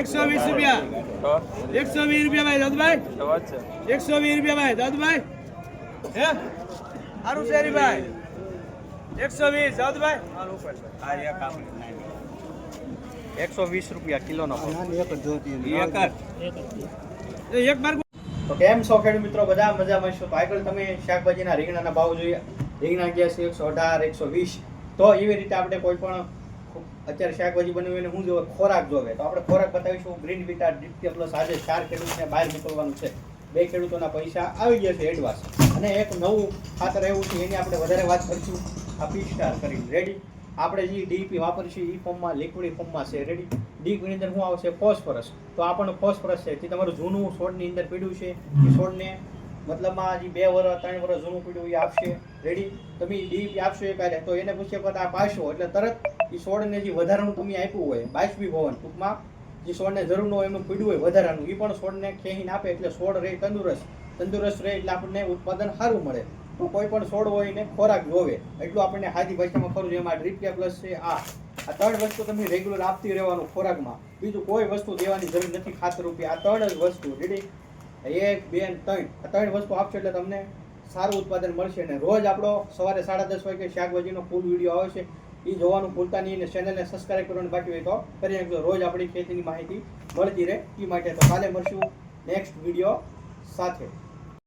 એકસો વીસ રૂપિયા. એકસો વીસ રૂપિયા ભાઈ દાદુભાઈ. એકસો વીસ રૂપિયા ભાઈ દાદુભાઈ. હે? સારું છે હરીભાઈ. એકસો વીસ દાદુભાઈ. એકસો વીસ રૂપિયા કિલોનો એક બાર તો કેમ છો ખેડૂત મિત્રો? બધા મજામાં છો? તો આગળ તમે શાકભાજીના રીંગણાના ભાવ જોઈએ રીંગણા અગિયારસો એકસો અઢાર એકસો વીસ. તો એવી રીતે આપણે કોઈ પણ અત્યારે શાકભાજી બનાવી એને શું જોવે ખોરાક જોવે. તો આપણે ખોરાક બતાવીશું. ગ્રીન વિટા ડીપીએ પ્લસ આજે ચાર ખેડૂતને બહાર નીકળવાનું છે. બે ખેડૂતોના પૈસા આવી ગયા છે એડવાન્સ અને એક નવું ખાતર એવું છે, એની આપણે વધારે વાત કરીશું. આ પી સ્ટાર કરી રેડી આપણે જે ડીપી વાપરીશું એ ફોર્મમાં લિક્વિડ ફોર્મમાં છે. રેડી ડીપીની અંદર શું આવશે? ફોસ્ફરસ. તો આપણને ફોસ્ફરસ છે જે તમારું જૂનું છોડની અંદર પીડ્યું છે. એ છોડને મતલબમાં હજી બે વર્ષ ત્રણ વર્ષ જૂનું પીડ્યું એ આપશે. રેડી તમે ડીપી આપશો એ કાલે તો એને પૂછે કે આ પાશો એટલે તરત એ છોડને જે વધારાનું તમે આપ્યું હોય બાષ્પીભવન ટૂંકમાં, જે છોડને જરૂર ન હોય એમનું પીડ્યું હોય વધારાનું એ પણ છોડને ખેહીને આપે, એટલે છોડ રહે તંદુરસ્ત. તંદુરસ્ત રહે એટલે આપણને ઉત્પાદન સારું મળે. તો કોઈ પણ છોડ હોય એને ખોરાક જોવે. એટલું આપણને હાદી ભાષામાં ખરું છે, એમાં ડ્રીપિયા પ્લસ છે, આ. આ ત્રણ વસ્તુ તમે રેગ્યુલર આપતી રહેવાનું ખોરાકમાં. બીજું કોઈ વસ્તુ દેવાની જરૂર નથી ખાતર રૂપિયા આ ત્રણ જ વસ્તુ રેડી એક, બે ત્રણ. ત્રણ વસ્તુ આપશો એટલે તમને સારું ઉત્પાદન મળશે અને રોજ આપણો સવારે સાડા દસ વાગે શાકભાજીનો ફૂલ વીડિયો આવે છે. એ જોવાનું ભૂલતા નહીં અને ચેનલને સબસ્ક્રાઈબ કરવાનું બાકી હોય તો કરી નાખજો રોજ આપણી ખેતીની માહિતી મળતી રહે. એ માટે તો કાલે મળશું નેક્સ્ટ વીડિયો સાથે.